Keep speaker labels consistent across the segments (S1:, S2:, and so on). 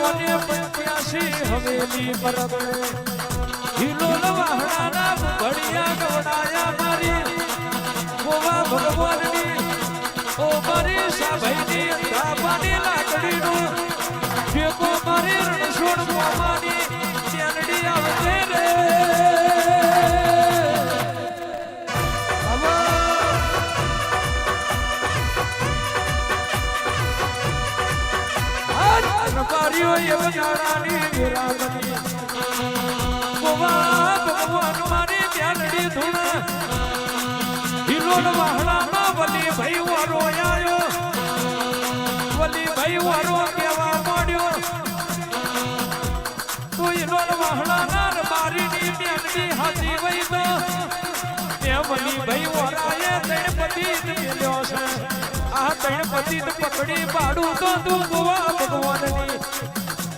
S1: મારીઓ પંચ્યાસી હવેલી પરગણે હિલોલ વાહણાના ઘડિયા ગવડાયા મારી ગોવા ભગવાનની ઓ મારી સાભાઈની ધાબાની લાકડીનું ભેગો મારી રણછોડ મોમાની રબારીઓ યવનારાની વિરામની ગોવા ભગવાન મારી ચાંદડી ધૂણ. હિલોલ મેલડી હાથી વઈ તો તે વલી ભાઈ વારાએ ગણપતિ મેલ્યો છે. આ ગણપતિ પકડી પાડું તો તું ગોવા ભગવાનની.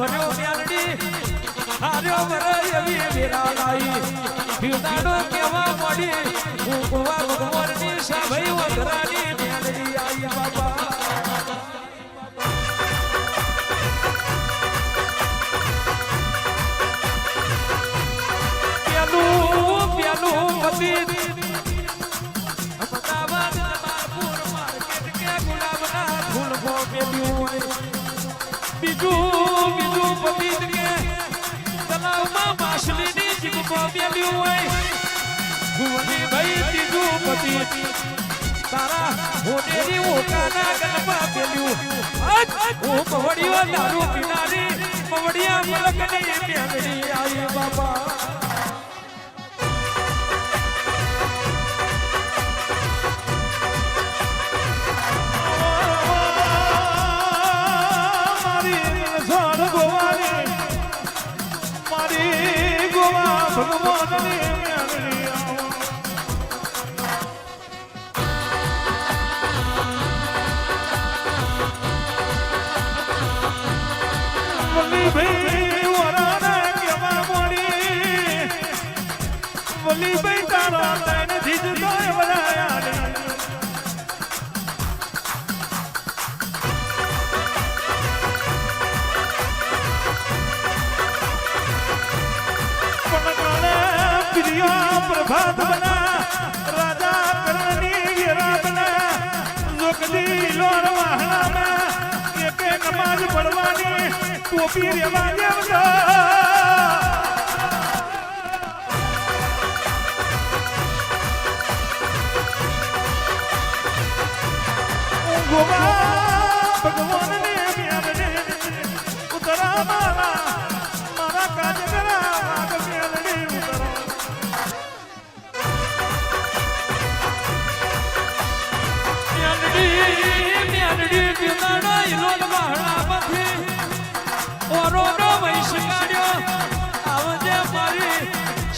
S1: ભર્યો મેલડી હાર્યો વર એવી વિરાલાઈ ફિરદાડો કેવા મોડી હું ગોવા ભગવાનની સાભઈ વધરાની મેલડી આઈ બાબા પેલું ભોગેલું હોય. ભુવની ભાઈ ત્રીજું પતિ તારા હોનેરી ઓકાના ગલબા પેલ્યું. હું મવડીઓ દારૂ પીનારી મવડિયા મલકની મેલડી આવી બાબા
S2: ગોવા ભાઈ તારા તને જીજતો એ વરાયા પ્રિય પ્રભાત બના રાજા કરણની વીરા બના જોગદી લોર વાહણામાં એકે નમાજ પડવાની ટોપી રેવા દેવતા. ગોવા ભગવાનને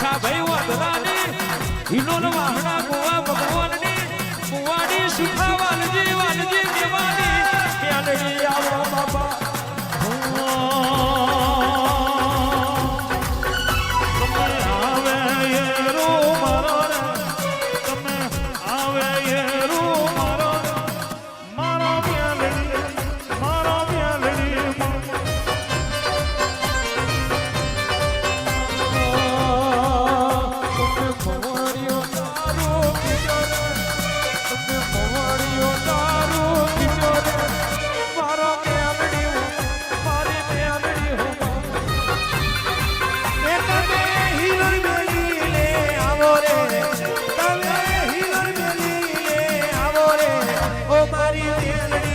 S1: છાભાઈ વધરાની ઇલોલ વાહણા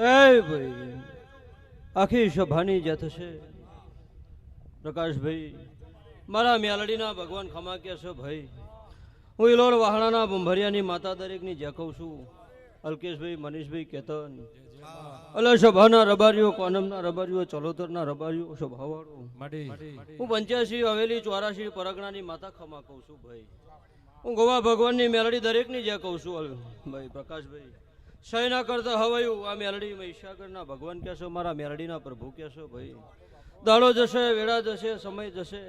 S2: એ
S3: ભાઈ આખી સભાની જથ છે પ્રકાશભાઈ મારા મ્યાલડીના ભગવાન ખમા કે છે ભાઈ. હું ઇલોર વાહણાના ભંભરિયાની માતા દરેકની જે કહું છું અલ્કેશભાઈ મનીષભાઈ કેતન. અલે સભાના રબારીઓ કોનમના રબારીઓ ચલોતરના રબારીઓ સભાવાળો. હું પંચ્યાસી હવેલી ચોરાસી પરગણાની માતા ખમા કહું છું ભાઈ. હું ગોવા ભગવાનની મેલડી દરેકની જે કહું છું ભાઈ પ્રકાશભાઈ. સયના કરતા હવાયું. આ મેલડી મહિષાગરના ભગવાન કહેશો, મારા મેલડીના પ્રભુ કહેશો ભાઈ. દાડો જશે, વેળા જશે, સમય જશે.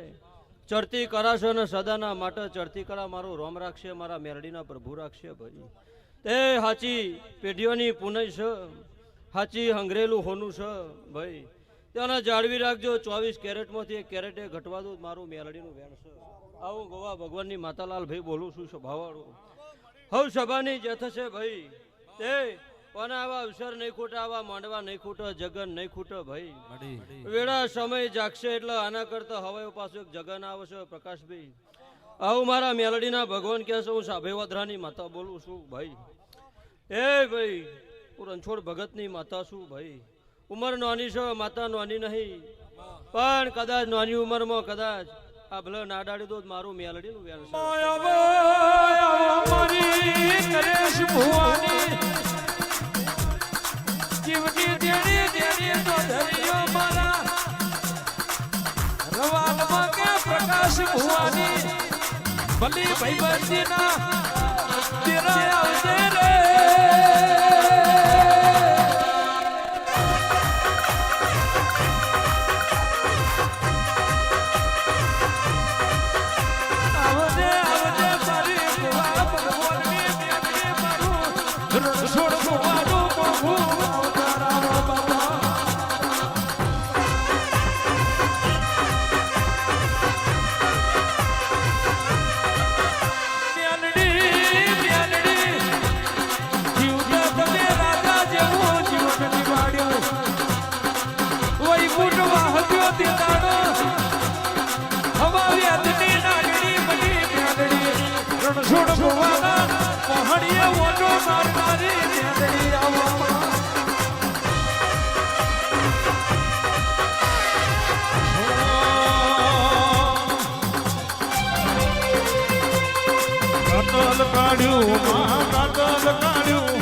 S3: ચડતી કરાશો અને સદાના માટે ચડતી કળા મારું રોમ રાખશે, મારા મેરડીના પ્રભુ રાખશે ભાઈ. તે હાચી પેઢીઓની પુનઃ છે હાચી હંગરેલું હોનું છે ભાઈ. ત્યાંના જાળવી રાખજો, ચોવીસ કેરેટમાંથી એક કેરેટે ઘટવા દો, મારું મેલડીનું વેણ છે આવું ગોવા ભગવાનની માતાલાલ ભાઈ બોલું છું, સભાવાળું. હવ સભાની જે થશે ભાઈ. તે પણ આવા અવસર નહીં ખૂટે આવા માંડવા નહીં ખૂટે જગન નહીં ખૂટે ભાઈ. વેળા સમય જાગશે એટલે આના કરતા હવે પાછું એક જગન આવશે પ્રકાશભાઈ. આવું મારા મેલડીના ભગવાન કહે છે હું સાભેવદરાની માતા બોલું છું ભાઈ. એ ભાઈ હું રણછોડ ભગતની માતા છું ભાઈ. ઉંમર નાની છે માતા નાની નહીં. પણ કદાચ નાની ઉંમરમાં કદાચ આ ભલે ના ડાળી દો મારું મેલડીનું વેણ છે.
S1: પ્રકાશ ભાઈ ભલી ના તેરા ભુવાના પહાડીએ ઓટો મારનારી મેલડી આવવામાં
S2: કાતલ કાઢ્યું માં કાતલ કાઢ્યું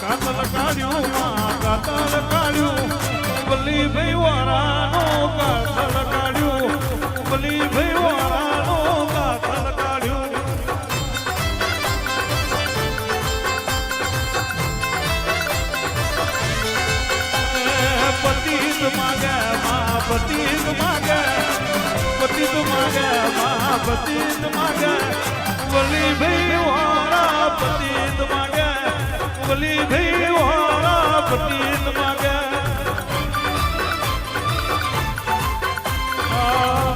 S2: કાતલ કાઢ્યું માં ભાઈ વાળાનો માં પતિત માગે, પતિન માગે માં પતિત માગે. વલી ભાઈ વાળા પતિન માગે વલી ભાઈ વાળા પતિન માગે.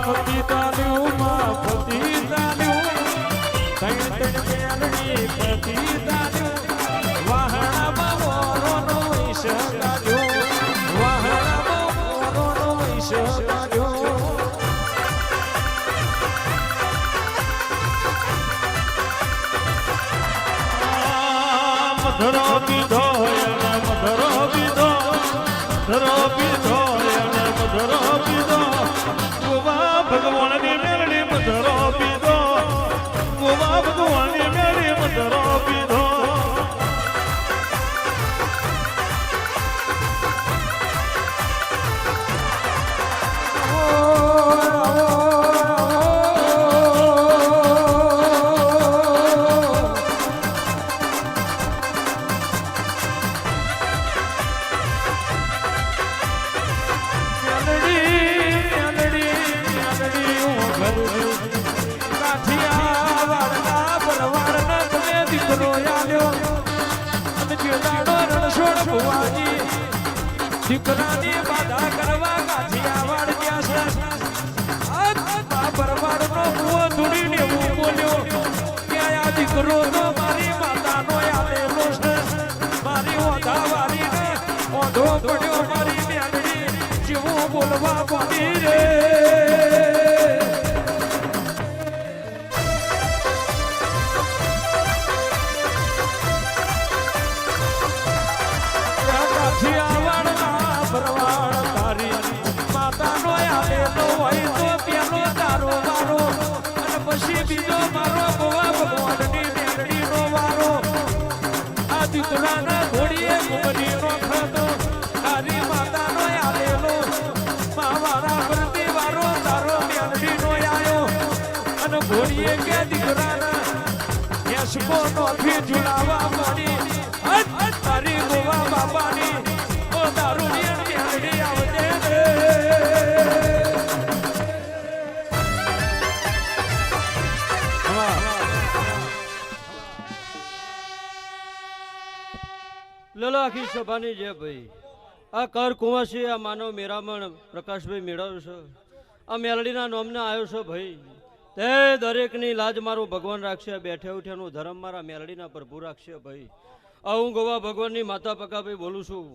S1: પતિતાલ્યું માં પતિતાલ્યું
S2: મધરો પીધો એને મધરો પીધો ગોવા ભગવાનની મેળડી મધરો મધરો પીધો.
S1: દીકરાની બાધા કરવા ગાંઠિયા વાળ ગયા છે. પરવાડ નો કુવો ધૂળીને હું બોલ્યો. કે આ દીકરો તો મારી માતાનો આવેલો છે. મારી ઓધા વારીને ઓધો પડ્યો મારી મેળડી જેવું બોલવા પડી રે. પછી બીજો મારો ગોવા ભગવાનની અને ઘોડીએ કે દીકરાના યશકો નોથી ઝુલાવા હટ તારી ગોવા બાપાની ઓ દારૂ આવજે
S3: લલો આખી સભાની જે ભાઈ. આ કર કુંવાસી આ માનવ મેરામણ પ્રકાશભાઈ મેળવ્યો છે. આ મેલડીના નોમને આવ્યો છે ભાઈ. તે દરેકની લાજ મારું ભગવાન રાખશે બેઠે ઉઠ્યાનું ધર્મ મારા મેલડીના પ્રભુ રાખશે ભાઈ. આ હું ગોવા ભગવાનની માતા પકાભાઈ બોલું છું.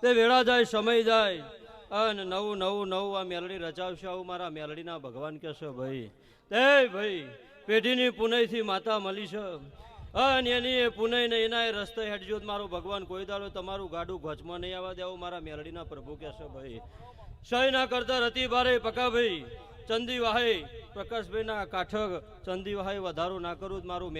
S3: તે વેળા જાય, સમય જાય, અને નવું નવું નવું આ મેલડી રચાવશે, આવું મારા મેલડીના ભગવાન કહેશે ભાઈ. તે ભાઈ, પેઢીની પુનઈથી માતા મળી છે. અને એની પુનઃ ને એના રસ્તે હેઠજો મારો ભગવાન કોઈ દાડો તમારું ગાડું ઘચમાં નહીં આવવા દેવું મારા મેરડીના પ્રભુ કહેશો ભાઈ. સહી ના કરતા રતી બારે પકાભાઈ, ચંદી વાહે, પ્રકાશભાઈના કાઠક ચંદી વાહે વધારો ના કરું મારું